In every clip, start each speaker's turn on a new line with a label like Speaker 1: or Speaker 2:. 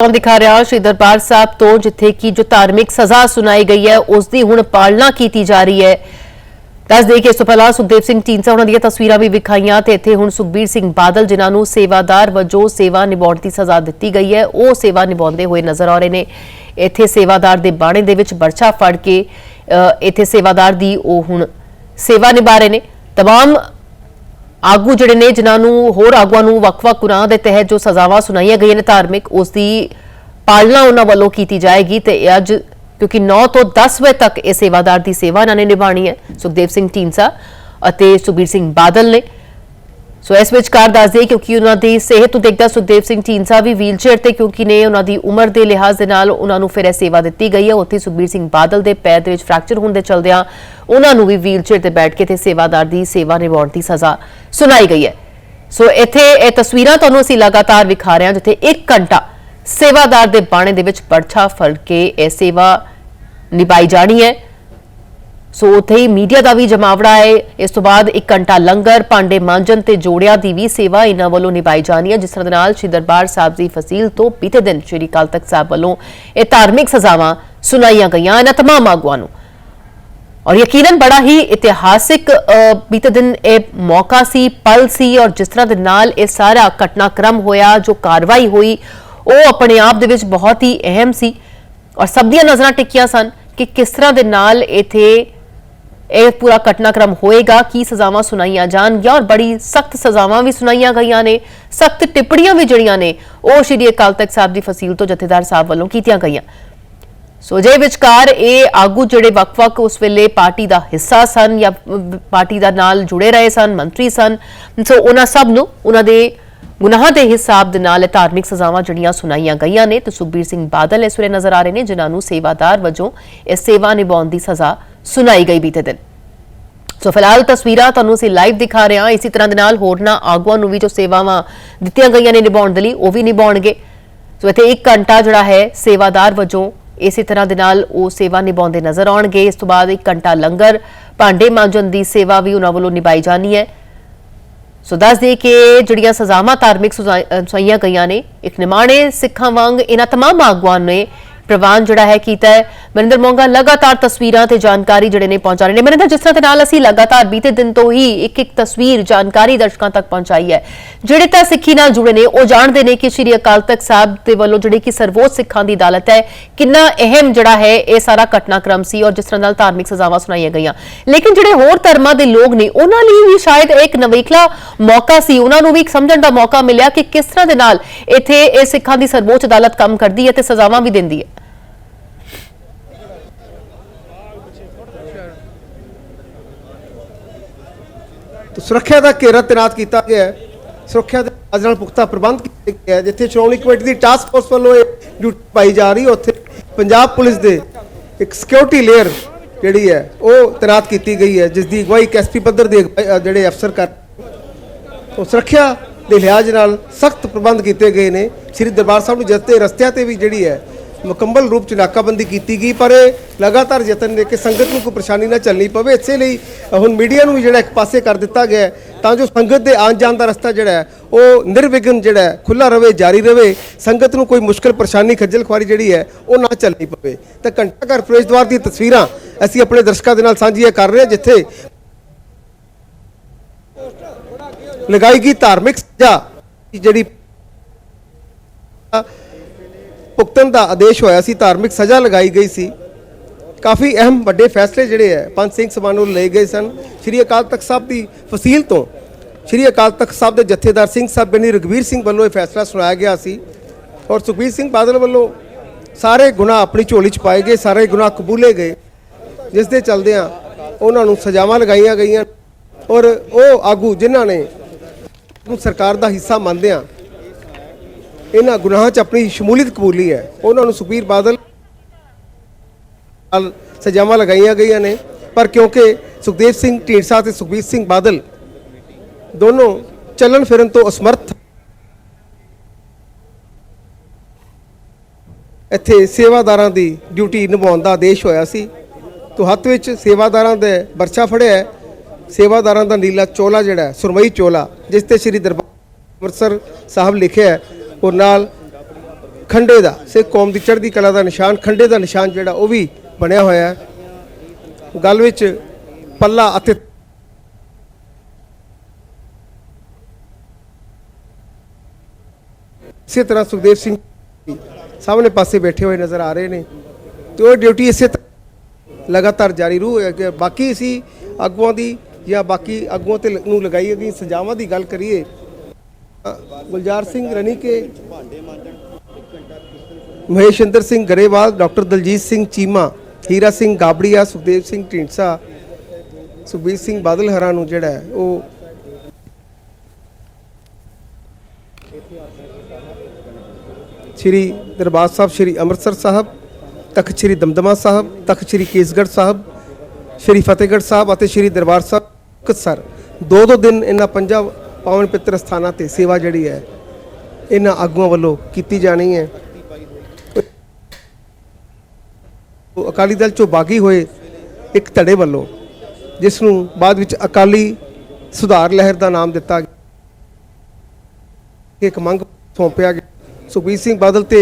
Speaker 1: ਤੁਹਾਨੂੰ ਦਿਖਾ ਰਿਹਾ ਸ਼੍ਰੀ ਦਰਬਾਰ ਸਾਹਿਬ ਤੋਂ ਜਿੱਥੇ ਕਿ ਜੋ ਧਾਰਮਿਕ ਸਜ਼ਾ ਸੁਣਾਈ ਗਈ ਹੈ ਉਸ ਦੀ ਹੁਣ ਪਾਲਣਾ ਕੀਤੀ ਜਾ ਰਹੀ ਹੈ ਦੱਸ ਦੇ ਕਿ ਇਸ ਤੋਂ ਪਹਿਲਾਂ ਸੁਖਦੇਵ ਸਿੰਘ ਢੀਂਡਸਾ ਉਹਨਾਂ ਦੀਆਂ ਤਸਵੀਰਾਂ ਵੀ ਵਿਖਾਈਆਂ ਤੇ ਇੱਥੇ ਹੁਣ ਸੁਖਬੀਰ ਸਿੰਘ ਬਾਦਲ ਜਿਨ੍ਹਾਂ ਨੂੰ ਸੇਵਾਦਾਰ ਵਜੋਂ ਸੇਵਾ ਨਿਭਾਉਣ ਦੀ ਸਜ਼ਾ ਦਿੱਤੀ ਗਈ ਹੈ ਉਹ ਸੇਵਾ ਨਿਭਾਉਂਦੇ ਹੋਏ ਨਜ਼ਰ ਆ ਰਹੇ ਨੇ ਇੱਥੇ ਸੇਵਾਦਾਰ ਦੇ ਬਾਣੇ ਦੇ ਵਿੱਚ ਬਰਛਾ ਫੜ ਕੇ ਅ, ਇੱਥੇ ਸੇਵਾਦਾਰ ਦੀ ਉਹ ਹੁਣ ਸੇਵਾ ਨਿਭਾ ਰਹੇ ਨੇ तमाम ਆਗੂ ਜਿਹੜੇ ਨੇ, ਜਿਨ੍ਹਾਂ ਨੂੰ ਹੋਰ ਆਗੂਆਂ ਨੂੰ ਵੱਖ-ਵੱਖ ਗੁਨਾਹਾਂ ਦੇ ਤਹਿਤ ਜੋ ਸਜ਼ਾਵਾਂ ਸੁਣਾਈਆਂ ਗਈਆਂ ਨੇ ਧਾਰਮਿਕ, ਉਸ ਦੀ ਪਾਲਣਾ ਉਹਨਾਂ ਵੱਲੋਂ ਕੀਤੀ ਜਾਏਗੀ ਤੇ ਅੱਜ, ਕਿਉਂਕਿ 9 ਤੋਂ 10 ਵਜੇ ਤੱਕ ਇਹ ਸੇਵਾਦਾਰ ਦੀ ਸੇਵਾ ਇਹਨਾਂ ਨੇ ਨਿਭਾਣੀ ਹੈ। ਸੁਖਦੇਵ ਸਿੰਘ ਢੀਂਡਸਾ ਅਤੇ ਸੁਖਬੀਰ ਸਿੰਘ ਬਾਦਲ ਨੇ ਸੋ ਇਸ ਵਿਚਕਾਰ ਦੱਸ ਦਈਏ ਕਿਉਂਕਿ ਉਹਨਾਂ ਦੀ ਸਿਹਤ ਤੋਂ ਦੇਖਦਾ ਸੁਖਦੇਵ ਸਿੰਘ ਢੀਂਡਸਾ ਵੀ ਵੀਲਚੇਅਰ ਤੇ ਕਿਉਂਕਿ ਨੇ ਉਹਨਾਂ ਦੀ ਉਮਰ ਦੇ ਲਿਹਾਜ਼ ਦੇ ਨਾਲ ਉਹਨਾਂ ਨੂੰ ਫਿਰ ਇਹ ਸੇਵਾ ਦਿੱਤੀ ਗਈ ਹੈ। ਉੱਥੇ ਸੁਖਬੀਰ ਸਿੰਘ ਬਾਦਲ ਦੇ ਪੈਰ ਦੇ ਵਿੱਚ ਫ੍ਰੈਕਚਰ ਹੋਣ ਦੇ ਚਲਦਿਆਂ ਉਹਨਾਂ ਨੂੰ ਵੀ ਵੀਲਚੇਅਰ ਤੇ ਬੈਠ ਕੇ ਤੇ ਸੇਵਾਦਾਰ ਦੀ ਸੇਵਾ ਨਿਭਾਉਣ ਦੀ ਸਜ਼ਾ ਸੁਣਾਈ ਗਈ ਹੈ। ਸੋ ਇੱਥੇ ਇਹ ਤਸਵੀਰਾਂ ਤੁਹਾਨੂੰ ਅਸੀਂ ਲਗਾਤਾਰ ਵਿਖਾ ਰਹੇ ਹਾਂ, ਜਿੱਥੇ 1 ਘੰਟਾ ਸੇਵਾਦਾਰ ਦੇ ਬਾਣੇ ਦੇ ਵਿੱਚ ਪਰਛਾ ਫੜ ਕੇ ਇਹ ਸੇਵਾ ਨਿਭਾਈ ਜਾਣੀ ਹੈ। ਸੋ ਉੱਥੇ ਹੀ ਮੀਡੀਆ ਦਾ ਵੀ ਜਮਾਵੜਾ ਹੈ ਇਸ ਤੋਂ ਬਾਅਦ 1 ਘੰਟਾ ਲੰਗਰ ਭਾਂਡੇ ਮਾਂਜਣ ਤੇ ਜੋੜਿਆਂ ਦੀ ਵੀ ਸੇਵਾ ਇਹਨਾਂ ਵੱਲੋਂ ਨਿਭਾਈ ਜਾਣੀ ਹੈ ਜਿਸ ਤਰ੍ਹਾਂ ਦੇ ਨਾਲ ਸ਼੍ਰੀ ਦਰਬਾਰ ਸਾਹਿਬ ਦੀ ਫਸੀਲ ਤੋਂ ਬੀਤੇ ਦਿਨ ਸ਼੍ਰੀ ਅਕਾਲ ਤਖਤ ਸਾਹਿਬ ਵੱਲੋਂ ਇਹ ਧਾਰਮਿਕ ਸਜ਼ਾਵਾਂ ਸੁਣਾਈਆਂ ਗਈਆਂ ਇਹਨਾਂ तमाम ਆਗੂਆਂ ਨੂੰ ਔਰ ਯਕੀਨਨ ਬੜਾ ਹੀ ਇਤਿਹਾਸਿਕ ਅ, ਬੀਤੇ ਦਿਨ ਇਹ ਮੌਕਾ ਸੀ ਪਲ ਸੀ ਔਰ ਜਿਸ ਤਰ੍ਹਾਂ ਦੇ ਨਾਲ ਇਹ ਸਾਰਾ ਘਟਨਾਕ੍ਰਮ ਹੋਇਆ ਜੋ ਕਾਰਵਾਈ ਹੋਈ ਉਹ ਆਪਣੇ ਆਪ ਦੇ ਵਿੱਚ ਬਹੁਤ ਹੀ ਅਹਿਮ ਸੀ ਔਰ ਸਭ ਦੀਆਂ ਨਜ਼ਰਾਂ ਟਿਕੀਆਂ ਸਨ ਕਿ ਕਿਸ ਤਰ੍ਹਾਂ ਦੇ ਨਾਲ ਇਥੇ ਇਹ ਪੂਰਾ ਘਟਨਾਕ੍ਰਮ ਹੋਏਗਾ, ਕੀ ਸਜ਼ਾਵਾਂ ਸੁਣਾਈਆਂ ਜਾਣਗੀਆਂ ਔਰ ਬੜੀ ਸਖਤ ਸਜ਼ਾਵਾਂ ਵੀ ਸੁਣਾਈਆਂ ਗਈਆਂ ਨੇ, ਸਖਤ ਟਿੱਪਣੀਆਂ ਵੀ ਜਿਹੜੀਆਂ ਨੇ, ਉਹ ਸ਼੍ਰੀ ਅਕਾਲ ਤਖਤ ਸਾਹਿਬ ਦੀ ਫਸੀਲ ਤੋਂ ਜਥੇਦਾਰ ਸਾਹਿਬ ਵੱਲੋਂ ਕੀਤੀਆਂ ਗਈਆਂ। ਸੋ ਜੇ ਵਿਚਕਾਰ ਇਹ ਆਗੂ ਜਿਹੜੇ ਵੱਖ-ਵੱਖ ਉਸ ਵੇਲੇ ਪਾਰਟੀ ਦਾ ਹਿੱਸਾ ਸਨ ਜਾਂ ਪਾਰਟੀ ਦਾ ਨਾਲ ਜੁੜੇ ਰਹੇ ਸਨ, ਮੰਤਰੀ ਸਨ, ਸੋ ਉਹਨਾਂ ਸਭ ਨੂੰ ਉਹਨਾਂ ਦੇ ਗੁਨਾਹਾਂ ਦੇ ਹਿਸਾਬ ਦੇ ਨਾਲ ਇਹ ਧਾਰਮਿਕ ਸਜ਼ਾਵਾਂ ਜਿਹੜੀਆਂ ਸੁਣਾਈਆਂ ਗਈਆਂ ਨੇ, ਤੇ ਸੁਖਬੀਰ ਸਿੰਘ ਬਾਦਲ ਇਸ ਵੇਲੇ ਨਜ਼ਰ ਆ ਰਹੇ ਨੇ, ਜਿਨ੍ਹਾਂ ਨੂੰ ਸੇਵਾਦਾਰ ਵਜੋਂ ਇਹ ਸੇਵਾ ਨਿਭਾਉਣ ਦੀ ਸਜ਼ਾ ਸੁਣਾਈ ਗਈ ਬੀਤੇ ਦਿਨ ਸੋ ਫਿਲਹਾਲ ਤਸਵੀਰਾਂ ਤੁਹਾਨੂੰ ਅਸੀਂ ਲਾਈਵ ਦਿਖਾ ਰਹੇ ਹਾਂ ਇਸੇ ਤਰ੍ਹਾਂ ਦੇ ਨਾਲ ਹੋਰਨਾਂ ਆਗੂਆਂ ਨੂੰ ਵੀ ਜੋ ਸੇਵਾਵਾਂ ਦਿੱਤੀਆਂ ਗਈਆਂ ਨੇ ਨਿਭਾਉਣ ਦੇ ਲਈ ਉਹ ਵੀ ਨਿਭਾਉਣਗੇ ਸੋ ਇੱਥੇ 1 ਘੰਟਾ ਜਿਹੜਾ ਹੈ ਸੇਵਾਦਾਰ ਵਜੋਂ ਇਸੇ ਤਰ੍ਹਾਂ ਦੇ ਨਾਲ ਉਹ ਸੇਵਾ ਨਿਭਾਉਂਦੇ ਨਜ਼ਰ ਆਉਣਗੇ ਇਸ ਤੋਂ ਬਾਅਦ 1 ਘੰਟਾ ਲੰਗਰ ਭਾਂਡੇ ਮਾਂਜਣ ਦੀ ਸੇਵਾ ਵੀ ਉਹਨਾਂ ਵੱਲੋਂ ਨਿਭਾਈ ਜਾਣੀ ਹੈ ਸੋ ਦੱਸ ਦੇ ਕਿ ਜਿਹੜੀਆਂ ਸਜ਼ਾਵਾਂ ਧਾਰਮਿਕ ਸੁਝਾ- ਅਹ ਸੁਣਾਈਆਂ ਗਈਆਂ ਨੇ ਇੱਕ ਨਿਮਾਣੇ ਸਿੱਖਾਂ ਵਾਂਗ ਇਹਨਾਂ तमाम ਆਗੂਆਂ ਨੇ ਪ੍ਰਵਾਨ ਜਿਹੜਾ ਹੈ ਕੀਤਾ ਹੈ। ਮਨਿੰਦਰ ਮੋਂਗਾ, ਲਗਾਤਾਰ ਤਸਵੀਰਾਂ ਤੇ ਜਾਣਕਾਰੀ ਜਿਹੜੇ ਨੇ ਪਹੁੰਚਾ ਰਹੇ ਨੇ। ਮਨਿੰਦਰ, ਜਿਸ ਤਰ੍ਹਾਂ ਦੇ ਨਾਲ ਅਸੀਂ ਲਗਾਤਾਰ ਬੀਤੇ ਦਿਨ ਤੋਂ ਹੀ ਇੱਕ ਇੱਕ ਤਸਵੀਰ, ਜਾਣਕਾਰੀ ਦਰਸ਼ਕਾਂ ਤੱਕ ਪਹੁੰਚਾਈ ਹੈ। ਜਿਹੜੇ ਤਾਂ ਸਿੱਖੀ ਨਾਲ ਜੁੜੇ ਨੇ, ਉਹ ਜਾਣਦੇ ਨੇ ਕਿ ਸ਼੍ਰੀ ਅਕਾਲ ਤਖਤ ਸਾਹਿਬ ਦੇ ਵੱਲੋਂ ਜਿਹੜੀ ਕਿ ਸਰਵੋੱਚ ਸਿੱਖਾਂ ਦੀ ਅਦਾਲਤ ਹੈ, ਕਿੰਨਾ ਅਹਿਮ ਜਿਹੜਾ ਹੈ ਇਹ ਸਾਰਾ ਘਟਨਾਕ੍ਰਮ ਸੀ ਔਰ ਜਿਸ ਤਰ੍ਹਾਂ ਨਾਲ ਧਾਰਮਿਕ ਸਜ਼ਾਵਾਂ ਸੁਣਾਈਆਂ ਗਈਆਂ। ਲੇਕਿਨ ਜਿਹੜੇ ਹੋਰ ਧਰਮਾਂ ਦੇ ਲੋਕ ਨੇ, ਉਹਨਾਂ ਲਈ ਵੀ ਸ਼ਾਇਦ ਇੱਕ ਨਵੇਕਲਾ ਮੌਕਾ ਸੀ। ਉਹਨਾਂ ਨੂੰ ਵੀ ਇੱਕ ਸਮਝਣ ਦਾ ਮੌਕਾ ਮਿਲਿਆ ਕਿ ਕਿਸ ਤਰ੍ਹਾਂ ਦੇ ਨਾਲ ਇੱਥੇ ਇਹ ਸਿੱਖਾਂ ਦੀ ਸਰਵੋੱਚ ਅਦਾਲਤ ਕੰਮ ਕਰਦੀ ਹੈ ਤੇ ਸਜ਼ਾਵਾਂ ਵੀ ਦਿੰਦੀ ਹੈ।
Speaker 2: ਤੇ ਸੁਰੱਖਿਆ ਦਾ ਘੇਰਾ ਤੈਨਾਤ ਕੀਤਾ ਗਿਆ ਹੈ। ਸੁਰੱਖਿਆ ਦੇ ਅੱਜ ਨਾਲ ਪੁਖਤਾ ਪ੍ਰਬੰਧ ਕੀਤੇ ਗਏ ਹੈ। ਜਿੱਥੇ ਸ਼੍ਰੋਮਣੀ ਕਮੇਟੀ ਦੀ ਟਾਸਕ ਫੋਰਸ ਵੱਲੋਂ ਇਹ ਡਿਊਟੀ ਪਾਈ ਜਾ ਰਹੀ ਹੈ। ਉੱਥੇ ਪੰਜਾਬ ਪੁਲਿਸ ਦੇ ਇੱਕ ਸਿਕਿਉਰਿਟੀ ਲੇਅਰ ਜਿਹੜੀ ਹੈ, ਉਹ ਤੈਨਾਤ ਕੀਤੀ ਗਈ ਹੈ। ਜਿਸ ਦੀ ਅਗਵਾਈ ਇੱਕ ਐਸਪੀ ਪੱਧਰ ਦੇ ਜਿਹੜੇ ਅਫਸਰ ਕਰ ਉਹ ਸੁਰੱਖਿਆ ਦੇ ਲਿਹਾਜ਼ ਨਾਲ ਸਖਤ ਪ੍ਰਬੰਧ ਕੀਤੇ ਗਏ ਨੇ। ਸ੍ਰੀ ਦਰਬਾਰ ਸਾਹਿਬ ਨੂੰ ਜਸਤੇ ਰਸਤਿਆਂ ਤੇ ਵੀ ਜਿਹੜੀ ਹੈ ਮੁਕੰਮਲ ਰੂਪ ਚ ਨਾਕਾਬੰਦੀ ਕੀਤੀ ਗਈ, ਪਰ ਇਹ ਲਗਾਤਾਰ ਯਤਨ ਨੇ ਕਿ ਸੰਗਤ ਨੂੰ ਕੋਈ ਪਰੇਸ਼ਾਨੀ ਨਾ ਚੱਲਣੀ ਪਵੇ। ਇਸੇ ਲਈ ਹੁਣ ਮੀਡੀਆ ਨੂੰ ਵੀ ਜਿਹੜਾ ਇੱਕ ਪਾਸੇ ਕਰ ਦਿੱਤਾ ਗਿਆ ਤਾਂ ਜੋ ਸੰਗਤ ਦੇ ਆਉਣ ਜਾਣ ਦਾ ਰਸਤਾ ਜਿਹੜਾ ਉਹ ਨਿਰਵਿਘਨ ਜਿਹੜਾ ਹੈ ਖੁੱਲਾ ਰਵੇ, ਜਾਰੀ ਰਵੇ। ਸੰਗਤ ਨੂੰ ਕੋਈ ਮੁਸ਼ਕਲ, ਪਰੇਸ਼ਾਨੀ ਖੱਜਲ ਖੁਆਰੀ ਜਿਹੜੀ ਹੈ, ਉਹ ਨਾ ਚੱਲਣੀ ਪਵੇ। ਤਾਂ ਘੰਟਾ ਘਰ ਪ੍ਰਵੇਸ਼ ਦੁਆਰ ਦੀਆਂ ਤਸਵੀਰਾਂ ਅਸੀਂ ਆਪਣੇ ਦਰਸ਼ਕਾਂ ਦੇ ਨਾਲ ਸਾਂਝੀਆਂ ਕਰ ਰਹੇ ਹਾਂ, ਜਿੱਥੇ ਲਗਾਈ ਗਈ ਧਾਰਮਿਕ ਸਜ਼ਾ ਜਿਹੜੀ ਭੁਗਤਣ ਦਾ ਆਦੇਸ਼ ਹੋਇਆ ਸੀ, ਧਾਰਮਿਕ ਸਜ਼ਾ ਲਗਾਈ ਗਈ ਸੀ। ਕਾਫੀ ਅਹਿਮ ਵੱਡੇ ਫੈਸਲੇ ਜਿਹੜੇ ਹੈ, ਪੰਜ ਸਿੰਘ ਸਭਾ ਨੂੰ ਲਏ ਗਏ ਸਨ। ਸ਼੍ਰੀ ਅਕਾਲ ਤਖਤ ਸਾਹਿਬ ਦੀ ਫਸੀਲ ਤੋਂ ਸ਼੍ਰੀ ਅਕਾਲ ਤਖਤ ਸਾਹਿਬ ਦੇ ਜਥੇਦਾਰ ਸਿੰਘ ਸਾਹਿਬ ਬਣੀ ਰਗਵੀਰ ਸਿੰਘ ਵੱਲੋਂ ਇਹ ਫੈਸਲਾ ਸੁਣਾਇਆ ਗਿਆ ਸੀ ਔਰ ਸੁਖਬੀਰ ਸਿੰਘ ਬਾਦਲ ਵੱਲੋਂ ਸਾਰੇ ਗੁਨਾਹ ਆਪਣੀ ਝੋਲੀ 'ਚ ਪਾਏ ਗਏ, ਸਾਰੇ ਗੁਨਾਹ ਕਬੂਲੇ ਗਏ। ਜਿਸ ਦੇ ਚਲਦਿਆਂ ਉਹਨਾਂ ਨੂੰ ਸਜ਼ਾਵਾਂ ਲਗਾਈਆਂ ਗਈਆਂ ਔਰ ਉਹ ਆਗੂ ਜਿਨ੍ਹਾਂ ਨੇ ਨੂੰ ਸਰਕਾਰ ਦਾ ਹਿੱਸਾ ਮੰਨਦੇ ਆ ਇਹਨਾਂ ਗੁਨਾਹਾਂ 'ਚ ਆਪਣੀ ਸ਼ਮੂਲੀਅਤ ਕਬੂਲੀ ਹੈ। ਉਹਨਾਂ ਨੂੰ ਸੁਖਬੀਰ ਬਾਦਲ ਨਾਲ ਸਜ਼ਾਵਾਂ ਲਗਾਈਆਂ ਗਈਆਂ ਨੇ। ਪਰ ਕਿਉਂਕਿ ਸੁਖਦੇਵ ਸਿੰਘ ਢੀਂਡਸਾ ਤੇ ਸੁਖਬੀਰ ਸਿੰਘ ਬਾਦਲ ਦੋਨੋਂ ਚੱਲਣ ਫਿਰਨ ਤੋਂ ਅਸਮਰਥ ਇੱਥੇ ਸੇਵਾਦਾਰਾਂ ਦੀ ਡਿਊਟੀ ਨਿਭਾਉਣ ਦਾ ਆਦੇਸ਼ ਹੋਇਆ ਸੀ। ਤੋ ਹੱਥ ਵਿੱਚ ਸੇਵਾਦਾਰਾਂ ਦੇ ਵਰਛਾ ਫੜਿਆ ਸੇਵਾਦਾਰਾਂ ਦਾ ਨੀਲਾ ਚੋਲਾ ਜਿਹੜਾ ਸੁਰਮਈ ਚੋਲਾ, ਜਿਸ ਤੇ ਸ੍ਰੀ ਦਰਬਾਰ ਅੰਮ੍ਰਿਤਸਰ ਸਾਹਿਬ ਲਿਖਿਆ ਹੈ ਔਰ ਨਾਲ ਖੰਡੇ ਦਾ, ਸਿੱਖ ਕੌਮ ਦੀ ਚੜ੍ਹਦੀ ਕਲਾ ਦਾ ਨਿਸ਼ਾਨ, ਖੰਡੇ ਦਾ ਨਿਸ਼ਾਨ ਜਿਹੜਾ ਉਹ ਵੀ ਬਣਿਆ ਹੋਇਆ ਹੈ। ਗੱਲ ਵਿੱਚ ਪੱਲਾ ਅਤੇ ਇਸੇ ਤਰ੍ਹਾਂ ਸੁਖਦੇਵ ਸਿੰਘ ਸਾਹਮਣੇ ਪਾਸੇ ਬੈਠੇ ਹੋਏ ਨਜ਼ਰ ਆ ਰਹੇ ਨੇ ਤੇ ਉਹ ਡਿਊਟੀ ਇਸੇ ਤਰ੍ਹਾਂ ਲਗਾਤਾਰ ਜਾਰੀ ਰੂ ਹੈ ਬਾਕੀ ਅਸੀਂ ਆਗੂਆਂ ਦੀ ਜਾਂ ਬਾਕੀ ਆਗੂਆਂ ਤੇ ਨੂੰ ਲਗਾਈ ਗਈ ਸਜ਼ਾਵਾਂ ਦੀ ਗੱਲ ਕਰੀਏ ਗੁਲਜ਼ਾਰ ਸਿੰਘ ਰਣੀਕੇ, ਮਹੇਸ਼ਿੰਦਰ ਸਿੰਘ ਗਰੇਵਾਲ, ਡਾਕਟਰ ਦਲਜੀਤ ਸਿੰਘ ਚੀਮਾ, ਹੀਰਾ ਸਿੰਘ ਗਾਬੜੀਆ, ਸੁਖਦੇਵ ਸਿੰਘ ਢੀਂਡਸਾ, ਸੁਖਬੀਰ ਸਿੰਘ ਬਾਦਲ ਹਰਾਂ ਨੂੰ ਜਿਹੜਾ ਹੈ ਉਹ ਸ੍ਰੀ ਦਰਬਾਰ ਸਾਹਿਬ, ਸ੍ਰੀ ਅੰਮ੍ਰਿਤਸਰ ਸਾਹਿਬ, ਤਖਤ ਸ੍ਰੀ ਦਮਦਮਾ ਸਾਹਿਬ, ਤਖਤ ਸ੍ਰੀ ਕੇਸਗੜ੍ਹ ਸਾਹਿਬ, ਸ੍ਰੀ ਫਤਿਹਗੜ੍ਹ ਸਾਹਿਬ ਅਤੇ ਸ੍ਰੀ ਦਰਬਾਰ ਸਾਹਿਬ ਅੰਮ੍ਰਿਤਸਰ। ਦੋ ਦੋ ਦਿਨ ਇਹਨਾਂ ਪੰਜਾਂ ਪਾਵਨ ਪਿੱਤਰ ਸਥਾਨਾਂ ਤੇ ਸੇਵਾ ਜਿਹੜੀ ਹੈ, ਇਹਨਾਂ ਆਗੂਆਂ ਵੱਲੋਂ ਕੀਤੀ ਜਾਣੀ ਹੈ। ਅਕਾਲੀ ਦਲ ਚੋਂ ਬਾਗੀ ਹੋਏ ਇੱਕ ਧੜੇ ਵੱਲੋਂ, ਜਿਸ ਨੂੰ ਬਾਅਦ ਵਿੱਚ ਅਕਾਲੀ ਸੁਧਾਰ ਲਹਿਰ ਦਾ ਨਾਮ ਦਿੱਤਾ ਗਿਆ। ਇੱਕ ਮੰਗ ਸੌਂਪਿਆ ਗਿਆ। ਸੁਖਬੀਰ ਸਿੰਘ ਬਾਦਲ ਤੇ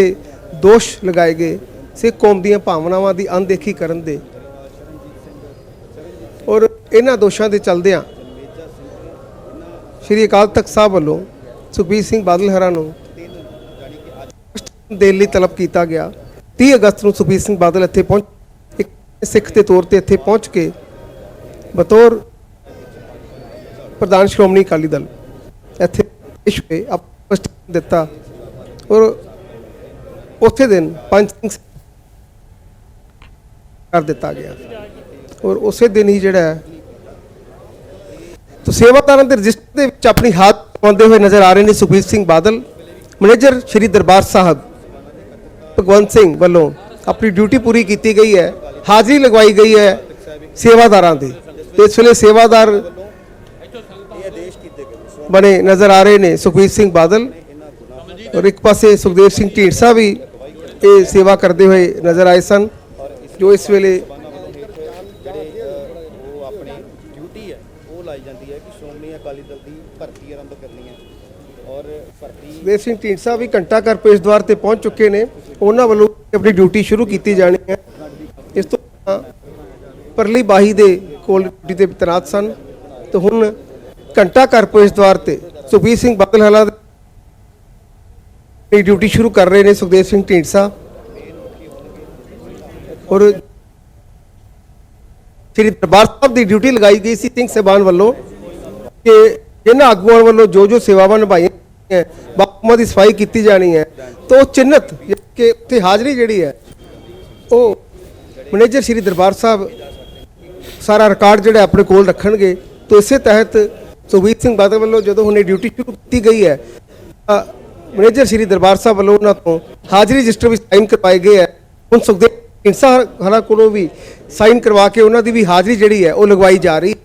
Speaker 2: ਦੋਸ਼ ਲਗਾਏ ਗਏ। ਸਿੱਖ ਕੌਮ ਦੀਆਂ ਭਾਵਨਾਵਾਂ ਦੀ ਅਣਦੇਖੀ ਕਰਨ ਦੇ ਔਰ ਇਹਨਾਂ ਦੋਸ਼ਾਂ ਦੇ ਚਲਦਿਆਂ ਸ਼੍ਰੀ ਅਕਾਲ ਤਖਤ ਸਾਹਿਬ ਵੱਲੋਂ ਸੁਖਬੀਰ ਸਿੰਘ ਬਾਦਲ ਹਰਾਂ ਨੂੰ ਦੇਣ ਲਈ ਤਲਬ ਕੀਤਾ ਗਿਆ। 30 ਅਗਸਤ ਨੂੰ ਸੁਖਬੀਰ ਸਿੰਘ ਬਾਦਲ ਇੱਥੇ ਪਹੁੰਚ ਇੱਕ ਸਿੱਖ ਦੇ ਤੌਰ ਤੇ ਇੱਥੇ ਪਹੁੰਚ ਕੇ ਬਤੌਰ ਪ੍ਰਧਾਨ ਸ਼੍ਰੋਮਣੀ ਅਕਾਲੀ ਦਲ ਇੱਥੇ ਪੇਸ਼ ਹੋਏ ਦਿੱਤਾ ਔਰ ਉਸੇ ਦਿਨ ਪੰਜ ਸਿੰਘ ਕਰ ਦਿੱਤਾ ਗਿਆ। ਔਰ ਉਸੇ ਦਿਨ ਹੀ ਜਿਹੜਾ ਹੈ ਤੋ ਸੇਵਾਦਾਰਾਂ ਦੇ ਰਜਿਸਟਰ ਦੇ ਵਿੱਚ ਆਪਣੀ ਹੱਥ ਪਾਉਂਦੇ ਹੋਏ ਨਜ਼ਰ ਆ ਰਹੇ ਨੇ ਸੁਖਬੀਰ ਸਿੰਘ ਬਾਦਲ ਮੈਨੇਜਰ ਸ਼੍ਰੀ ਦਰਬਾਰ ਸਾਹਿਬ ਭਗਵੰਤ ਸਿੰਘ ਵੱਲੋਂ ਆਪਣੀ ਡਿਊਟੀ ਪੂਰੀ ਕੀਤੀ ਗਈ ਹੈ ਹਾਜ਼ਰੀ ਲਗਵਾਈ ਗਈ ਹੈ ਸੇਵਾਦਾਰਾਂ ਦੀ ਇਸ ਵੇਲੇ ਸੇਵਾਦਾਰ ਬਣੇ ਨਜ਼ਰ ਆ ਰਹੇ ਨੇ ਸੁਖਬੀਰ ਸਿੰਘ ਬਾਦਲ ਔਰ ਇੱਕ ਪਾਸੇ ਸੁਖਦੇਵ ਸਿੰਘ ਢੀਂਡਸਾ ਵੀ ਇਹ ਸੇਵਾ ਕਰਦੇ ਹੋਏ ਨਜ਼ਰ ਆਏ ਸਨ ਜੋ ਇਸ ਵੇਲੇ
Speaker 3: ਆਪਣੀ ਡਿਊਟੀ ਹੈ, ਉਹ ਲਾਈ ਜਾਂਦੀ ਹੈ ਕਿ ਸ਼੍ਰੋਮਣੀ ਅਕਾਲੀ ਦਲ ਦੀ ਭਰਤੀ ਆਰੰਭ ਕਰਨੀ ਹੈ। ਔਰ ਭਰਤੀ
Speaker 2: ਸੁਖਦੇਵ ਸਿੰਘ ਢੀਂਡਸਾ ਵੀ ਘੰਟਾ ਘਰ ਪੇਸ਼ ਦਵਾਰ ਤੇ ਪਹੁੰਚ ਚੁੱਕੇ ਨੇ। ਉਹਨਾਂ ਵੱਲੋਂ ਆਪਣੀ ਡਿਊਟੀ ਸ਼ੁਰੂ ਕੀਤੀ ਜਾਣੀ ਹੈ। ਇਸ ਤੋਂ ਪਹਿਲਾਂ ਪਰਲੀ ਬਾਹੀ ਦੇ ਕੋਲ ਡਿਊਟੀ ਤੇ ਤੈਨਾਤ ਸਨ। ਤੇ ਹੁਣ ਘੰਟਾ ਘਰ ਪੇਸ਼ ਦੁਆਰ ਤੇ ਸੁਖਬੀਰ ਸਿੰਘ ਬਾਦਲ ਹਲਾ ਦੀ ਡਿਊਟੀ ਸ਼ੁਰੂ ਕਰ ਰਹੇ ਨੇ ਸੁਖਦੇਵ ਸਿੰਘ ਢੀਂਡਸਾ। ਔਰ ਸ੍ਰੀ ਦਰਬਾਰ ਸਾਹਿਬ ਦੀ ਡਿਊਟੀ ਲਗਾਈ ਗਈ ਸੀ ਸਿੰਘ ਸਾਹਿਬਾਨ ਵੱਲੋਂ ਕਿ ਇਹਨਾਂ ਆਗੂਆਂ ਵੱਲੋਂ ਜੋ ਜੋ ਸੇਵਾਵਾਂ ਨਿਭਾਈਆਂ ਹੈ ਬਾਪੂਆਂ ਦੀ ਸਫ਼ਾਈ ਕੀਤੀ ਜਾਣੀ ਹੈ, ਤਾਂ ਉਹ ਚਿੰਨਤ ਕਿ ਉੱਥੇ ਹਾਜ਼ਰੀ ਜਿਹੜੀ ਹੈ, ਉਹ ਮੈਨੇਜਰ ਸ੍ਰੀ ਦਰਬਾਰ ਸਾਹਿਬ ਸਾਰਾ ਰਿਕਾਰਡ ਜਿਹੜਾ ਆਪਣੇ ਕੋਲ ਰੱਖਣਗੇ, ਤਾਂ ਇਸੇ ਤਹਿਤ ਸੁਖਬੀਰ ਸਿੰਘ ਬਾਦਲ ਵੱਲੋਂ ਜਦੋਂ ਹੁਣੇ ਡਿਊਟੀ ਸ਼ੁਰੂ ਕੀਤੀ ਗਈ ਹੈ, ਤਾਂ ਮੈਨੇਜਰ ਸ੍ਰੀ ਦਰਬਾਰ ਸਾਹਿਬ ਵੱਲੋਂ ਉਹਨਾਂ ਤੋਂ ਹਾਜ਼ਰੀ ਰਜਿਸਟਰ ਵਿੱਚ ਸਾਈਨ ਕਰਵਾਏ ਗਏ ਹੈ। ਹੁਣ ਸੁਖਦੇਵ ਹਰਾ ਕੋਲੋਂ ਵੀ ਸਾਈਨ ਕਰਵਾ ਕੇ ਉਹਨਾਂ ਦੀ ਵੀ ਹਾਜ਼ਰੀ ਜਿਹੜੀ ਹੈ ਉਹ ਲਗਵਾਈ ਜਾ ਰਹੀ।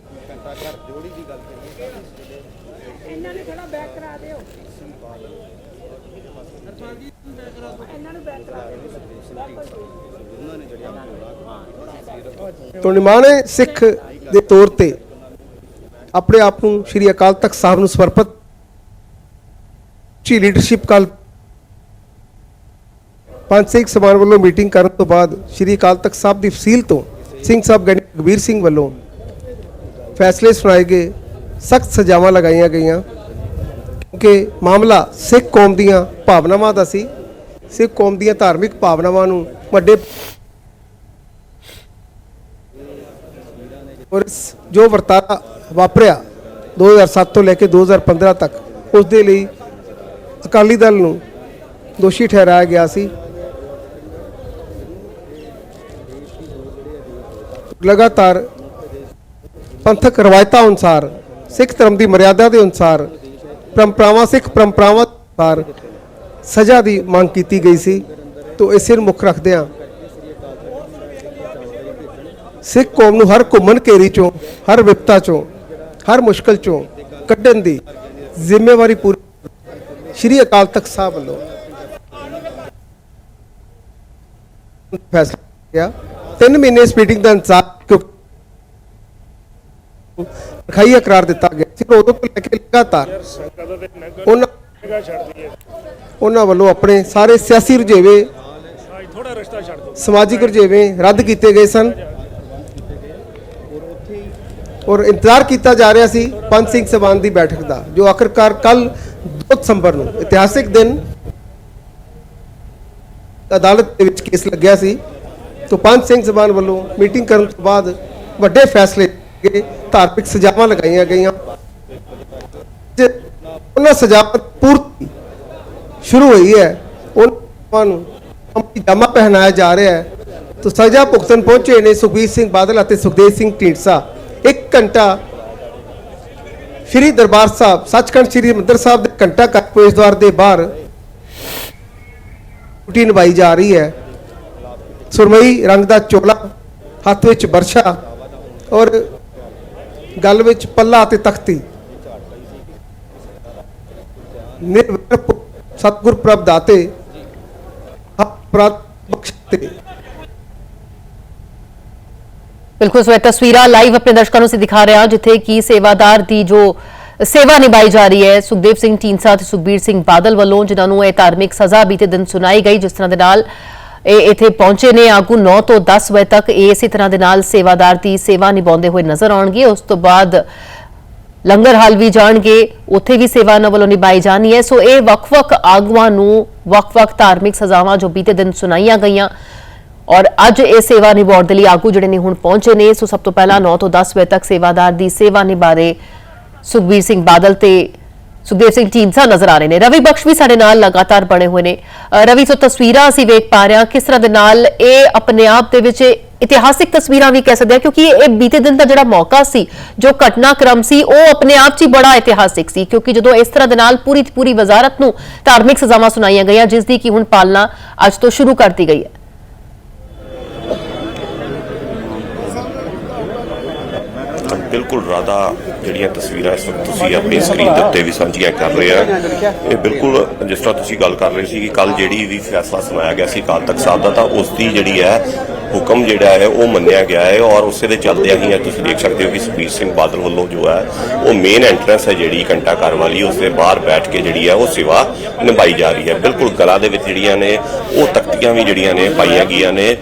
Speaker 2: ਤੋਂ ਨਿਮਾਣੇ ਸਿੱਖ ਦੇ ਤੌਰ ਤੇ? ਆਪਣੇ ਆਪ ਨੂੰ ਸ੍ਰੀ ਅਕਾਲ ਤਖਤ ਸਾਹਿਬ ਨੂੰ ਸਮਰਪਿਤ। ਚੀ ਲੀਡਰਸ਼ਿਪ ਕਾਲ ਪੰਜ ਸਿੱਖ ਸਮਾਨ ਵੱਲੋਂ ਮੀਟਿੰਗ ਕਰਨ ਤੋਂ ਬਾਅਦ ਸ੍ਰੀ ਅਕਾਲ ਤਖਤ ਸਾਹਿਬ ਦੀ ਫਸੀਲ ਤੋਂ ਸਿੰਘ ਸਾਹਿਬ ਗਣੀ ਸਿੰਘ ਵੱਲੋਂ ਫੈਸਲੇ ਸੁਣਾਏ ਗਏ, ਸਖਤ ਸਜ਼ਾਵਾਂ ਲਗਾਈਆਂ ਗਈਆਂ ਕਿ ਮਾਮਲਾ ਸਿੱਖ ਕੌਮ ਦੀਆਂ ਭਾਵਨਾਵਾਂ ਦਾ ਸੀ। ਸਿੱਖ ਕੌਮ ਦੀਆਂ ਧਾਰਮਿਕ ਭਾਵਨਾਵਾਂ ਨੂੰ ਵੱਡੇ ਔਰ ਜੋ ਵਰਤਾਰਾ ਵਾਪਰਿਆ 2007 ਤੋਂ ਲੈ ਕੇ 2015 ਤੱਕ, ਉਸ ਦੇ ਲਈ ਅਕਾਲੀ ਦਲ ਨੂੰ ਦੋਸ਼ੀ ਠਹਿਰਾਇਆ ਗਿਆ ਸੀ। ਲਗਾਤਾਰ ਪੰਥਕ ਰਵਾਇਤਾਂ ਅਨੁਸਾਰ, ਸਿੱਖ ਧਰਮ ਦੀ ਮਰਿਆਦਾ ਦੇ ਅਨੁਸਾਰ, ਪਰੰਪਰਾਵਾਂ, ਸਿੱਖ ਪਰੰਪਰਾਵਾਂ ਅਨੁਸਾਰ ਸਜ਼ਾ ਦੀ ਮੰਗ ਕੀਤੀ ਗਈ ਸੀ। ਤੋਂ ਇਸੇ ਨੂੰ ਮੁੱਖ ਰੱਖਦਿਆਂ ਸਿੱਖ ਕੌਮ ਨੂੰ ਹਰ ਘੁੰਮਣ ਘੇਰੀ ਚੋਂ, ਹਰ ਵਿਪਤਾ ਚੋਂ, ਹਰ ਮੁਸ਼ਕਲ ਚੋਂ ਕੱਢਣ ਦੀ ਜ਼ਿੰਮੇਵਾਰੀ ਪੂਰੀ ਸ਼੍ਰੀ ਅਕਾਲ ਤਖਤ ਸਾਹਿਬ ਵੱਲੋਂ ਫੈਸਲਾ ਲਿਆ। ਤਿੰਨ ਮਹੀਨੇ ਇਸ ਮੀਟਿੰਗ ਦਾ ਇੰਤਜ਼ਾਰ ਕਿਉਂਕਿ ਖਾਈਆ ਕਰਾਰ ਦਿੱਤਾ ਗਿਆ ਸੀ ਉਦੋਂ ਤੋਂ ਲੈ ਕੇ ਲਗਾਤਾਰ ਉਹਨਾਂ ਉਹਨਾਂ ਵੱਲੋਂ ਆਪਣੇ ਸਾਰੇ ਸਿਆਸੀ ਰੁਝੇਵੇ ਸਮਾਜਿਕ ਰੁਝੇਵੇ ਰੱਦ ਕੀਤੇ ਗਏ ਸਨ। ਔਰ ਇੰਤਜ਼ਾਰ ਕੀਤਾ ਜਾ ਰਿਹਾ ਸੀ ਪੰਜ ਸਿੰਘ ਸਭਾਨ ਦੀ ਬੈਠਕ ਦਾ ਜੋ ਆਖਰਕਾਰ ਕੱਲ 2 ਦਸੰਬਰ ਨੂੰ ਇਤਿਹਾਸਿਕ ਦਿਨ ਅਦਾਲਤ ਦੇ ਵਿੱਚ ਕੇਸ ਲੱਗਿਆ ਸੀ। ਤੋਂ ਪੰਜ ਸਿੰਘ ਸਭਾਨ ਵੱਲੋਂ ਮੀਟਿੰਗ ਕਰਨ ਤੋਂ ਬਾਅਦ ਵੱਡੇ ਫੈਸਲੇ ਲਏ ਧਾਰਮਿਕ ਸਜ਼ਾਵਾਂ ਲਗਾਈਆਂ ਗਈਆਂ। ਉਹਨਾਂ ਸਜ਼ਾਵਾਂ ਪੂਰਤੀ ਸ਼ੁਰੂ ਹੋਈ ਹੈ, ਉਹਨਾਂ ਨੂੰ ਜਾਮਾ ਪਹਿਨਾਇਆ ਜਾ ਰਿਹਾ ਹੈ। ਤੋ ਸਜ਼ਾ ਭੁਗਤਣ ਪਹੁੰਚੇ ਨੇ ਸੁਖਬੀਰ ਸਿੰਘ ਬਾਦਲ ਅਤੇ ਸੁਖਦੇਵ ਸਿੰਘ ਢੀਂਡਸਾ। 1 ਘੰਟਾ ਸ਼੍ਰੀ ਦਰਬਾਰ ਸਾਹਿਬ, ਸੱਚਖੰਡ ਸ਼੍ਰੀ ਹਰਿਮੰਦਰ ਸਾਹਿਬ ਦੇ ਘੰਟਾ ਘਰ ਪ੍ਰਵੇਸ਼ ਦੁਆਰ ਦੇ ਬਾਹਰ ਡਿਊਟੀ ਨਿਭਾਈ ਜਾ ਰਹੀ ਹੈ। ਸੁਰਮਈ ਰੰਗ ਦਾ ਚੋਲਾ ਹੱਥ ਵਿੱਚ ਬਰਛਾ ਔਰ ਗਲ ਵਿੱਚ ਪੱਲਾ ਅਤੇ ਤਖਤੀ। ਨਿਰਵੈਰ ਪੁ- ਪ੍ਰਭ ਦਾਤੇ ਅਪਰਾਧ ਬਖਸ਼ਤੇ।
Speaker 1: ਬਿਲਕੁਲ, ਸੋ ਇਹ ਤਸਵੀਰਾਂ ਲਾਈਵ ਆਪਣੇ ਦਰਸ਼ਕਾਂ ਨੂੰ ਅਸੀਂ ਦਿਖਾ ਰਹੇ ਹਾਂ, ਜਿੱਥੇ ਕਿ ਸੇਵਾਦਾਰ ਦੀ ਜੋ ਸੇਵਾ ਨਿਭਾਈ ਜਾ ਰਹੀ ਹੈ, ਸੁਖਦੇਵ ਸਿੰਘ ਢੀਂਡਸਾ ਤੇ ਸੁਖਬੀਰ ਸਿੰਘ ਬਾਦਲ ਵੱਲੋਂ, ਜਿਨ੍ਹਾਂ ਨੂੰ ਇਹ ਧਾਰਮਿਕ ਸਜ਼ਾ ਬੀਤੇ ਦਿਨ ਸੁਣਾਈ ਗਈ, ਜਿਸ ਤਰ੍ਹਾਂ ਦੇ ਨਾਲ ਇਹ ਇੱਥੇ ਪਹੁੰਚੇ ਨੇ ਆਗੂ 9 ਤੋਂ 10 ਵਜੇ ਤੱਕ। ਇਹ ਇਸੇ ਤਰ੍ਹਾਂ ਦੇ ਨਾਲ ਸੇਵਾਦਾਰ ਦੀ ਸੇਵਾ ਨਿਭਾਉਂਦੇ ਹੋਏ ਨਜ਼ਰ ਆਉਣਗੇ। ਉਸ ਤੋਂ ਬਾਅਦ ਲੰਗਰ ਹਾਲ ਵੀ ਜਾਣਗੇ। ਉੱਥੇ ਵੀ ਸੇਵਾ ਉਹਨਾਂ ਵੱਲੋਂ ਨਿਭਾਈ ਜਾਣੀ ਹੈ। ਸੋ ਇਹ ਵੱਖ-ਵੱਖ ਆਗੂਆਂ ਨੂੰ ਵੱਖ-ਵੱਖ ਧਾਰਮਿਕ ਸਜ਼ਾਵਾਂ ਜੋ ਬੀਤੇ ਦਿਨ ਸੁਣਾਈਆਂ ਗਈਆਂ ਔਰ ਅੱਜ ਇਹ ਸੇਵਾ ਨਿਭਾਉਣ ਦੇ ਲਈ ਆਗੂ ਜਿਹੜੇ ਨੇ ਹੁਣ ਪਹੁੰਚੇ ਨੇ। ਸੋ ਸਭ ਤੋਂ ਪਹਿਲਾਂ 9 ਤੋਂ 10 ਵਜੇ ਤੱਕ ਸੇਵਾਦਾਰ ਦੀ ਸੇਵਾ ਨਿਭਾ ਸੁਖਬੀਰ ਸਿੰਘ ਬਾਦਲ ਤੇ ਸੁਖਦੇਵ ਸਿੰਘ ਢੀਂਡਸਾ ਨਜ਼ਰ ਆ ਰਹੇ ਨੇ। ਰਵੀ ਬਖਸ਼ ਵੀ ਸਾਡੇ ਨਾਲ ਲਗਾਤਾਰ ਬਣੇ ਹੋਏ ਨੇ। ਰਵੀ, ਸੋ ਤਸਵੀਰਾਂ ਅਸੀਂ ਵੇਖ ਪਾ ਰਹੇ ਹਾਂ ਕਿਸ ਤਰ੍ਹਾਂ ਦੇ ਨਾਲ ਇਹ ਆਪਣੇ ਆਪ ਦੇ ਵਿੱਚ ਇਤਿਹਾਸਿਕ ਤਸਵੀਰਾਂ ਵੀ ਕਹਿ ਸਕਦੇ ਹਾਂ, ਕਿਉਂਕਿ ਇਹ ਬੀਤੇ ਦਿਨ ਦਾ ਜਿਹੜਾ ਮੌਕਾ ਸੀ, ਜੋ ਘਟਨਾਕ੍ਰਮ ਸੀ, ਉਹ ਆਪਣੇ ਆਪ 'ਚ ਹੀ ਬੜਾ ਇਤਿਹਾਸਿਕ ਸੀ, ਕਿਉਂਕਿ ਜਦੋਂ ਇਸ ਤਰ੍ਹਾਂ ਦੇ ਨਾਲ ਪੂਰੀ ਪੂਰੀ ਵਜ਼ਾਰਤ ਨੂੰ ਧਾਰਮਿਕ ਸਜ਼ਾਵਾਂ ਸੁਣਾਈਆਂ ਗਈਆਂ, ਜਿਸ ਦੀ ਕਿ ਹੁਣ ਪਾਲਣਾ ਅੱਜ ਤੋਂ ਸ਼ੁਰੂ ਕਰਤੀ ਗਈ ਹੈ।
Speaker 4: ਬਿਲਕੁਲ ਰਾਧਾ ਜਿਹੜੀਆਂ ਤਸਵੀਰਾਂ ਇਸ ਵਕਤ ਤੁਸੀਂ ਆਪਣੀ ਸਕਰੀਨ ਦੇ ਉੱਤੇ ਵੀ ਸਾਂਝੀਆਂ ਕਰ ਰਹੇ ਆ। ਇਹ ਬਿਲਕੁਲ ਜਿਸ ਤਰ੍ਹਾਂ ਤੁਸੀਂ ਗੱਲ ਕਰ ਰਹੇ ਸੀ ਕਿ ਕੱਲ ਜਿਹੜੀ ਵੀ ਫੈਸਲਾ ਸੁਣਾਇਆ ਗਿਆ ਸੀ ਅਕਾਲ ਤਖਤ ਸਾਹਿਬ ਦਾ, ਤਾਂ ਉਸ ਦੀ ਜਿਹੜੀ ਹੈ ਹੁਕਮ ਜਿਹੜਾ ਹੈ ਉਹ ਮੰਨਿਆ ਗਿਆ ਹੈ ਔਰ ਉਸੇ ਦੇ ਚੱਲਦਿਆਂ ਹੀ ਅੱਜ ਤੁਸੀਂ ਦੇਖ ਸਕਦੇ ਹੋ ਕਿ ਸੁਖਬੀਰ ਸਿੰਘ ਬਾਦਲ ਵੱਲੋਂ ਜੋ ਹੈ ਉਹ ਮੇਨ ਐਂਟਰੈਂਸ ਹੈ ਜਿਹੜੀ ਘੰਟਾ ਘਰ ਵਾਲੀ, ਉਸ ਦੇ ਬਾਹਰ ਬੈਠ ਕੇ ਜਿਹੜੀ ਹੈ ਉਹ ਸੇਵਾ ਨਿਭਾਈ ਜਾ ਰਹੀ ਹੈ। ਬਿਲਕੁਲ ਗਲਾ ਦੇ ਵਿੱਚ ਜਿਹੜੀਆਂ ਨੇ, ਉਹ ਤਖਤੀਆਂ ਵੀ ਜਿਹੜੀਆਂ ਨੇ ਪਾਈਆਂ ਗਈਆਂ ਨੇ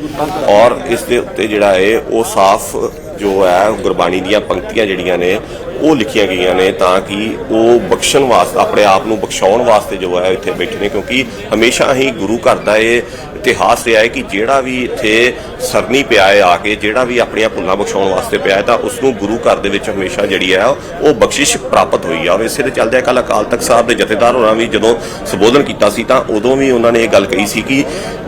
Speaker 4: ਔਰ ਇਸ ਦੇ ਉੱਤੇ ਜਿਹੜਾ ਹੈ ਉਹ ਸਾਫ਼ ਜੋ ਹੈ ਗੁਰਬਾਣੀ ਦੀਆਂ ਪੰਕਤੀਆਂ ਜਿਹੜੀਆਂ ਨੇ, ਉਹ ਲਿਖੀਆਂ ਗਈਆਂ ਨੇ ਤਾਂ ਕਿ ਉਹ ਬਖਸ਼ਣ ਵਾਸਤੇ, ਆਪਣੇ ਆਪ ਨੂੰ ਬਖਸ਼ਾਉਣ ਵਾਸਤੇ ਜੋ ਹੈ ਇੱਥੇ ਬੈਠੇ ਨੇ, ਕਿਉਂਕਿ ਹਮੇਸ਼ਾ ਹੀ ਗੁਰੂ ਘਰ ਦਾ ਇਹ ਇਤਿਹਾਸ ਰਿਹਾ ਹੈ ਕਿ ਜਿਹੜਾ ਵੀ ਇੱਥੇ ਸਰਨੀ ਪਿਆ ਹੈ ਆ ਕੇ, ਜਿਹੜਾ ਵੀ ਆਪਣੀਆਂ ਭੁੱਲਾਂ ਬਖਸ਼ਾਉਣ ਵਾਸਤੇ ਪਿਆ ਹੈ, ਤਾਂ ਉਸ ਨੂੰ ਗੁਰੂ ਘਰ ਦੇ ਵਿੱਚ ਹਮੇਸ਼ਾ ਜਿਹੜੀ ਹੈ, ਉਹ ਬਖਸ਼ਿਸ਼ ਪ੍ਰਾਪਤ ਹੋਈ ਆ। ਔਰ ਇਸੇ ਦੇ ਚੱਲਦੇ ਕੱਲ ਅਕਾਲ ਤਖਤ ਸਾਹਿਬ ਦੇ ਜਥੇਦਾਰ ਹੋਰਾਂ ਵੀ ਜਦੋਂ ਸੰਬੋਧਨ ਕੀਤਾ ਸੀ, ਤਾਂ ਉਦੋਂ ਵੀ ਉਹਨਾਂ ਨੇ ਇਹ ਗੱਲ ਕਹੀ ਸੀ ਕਿ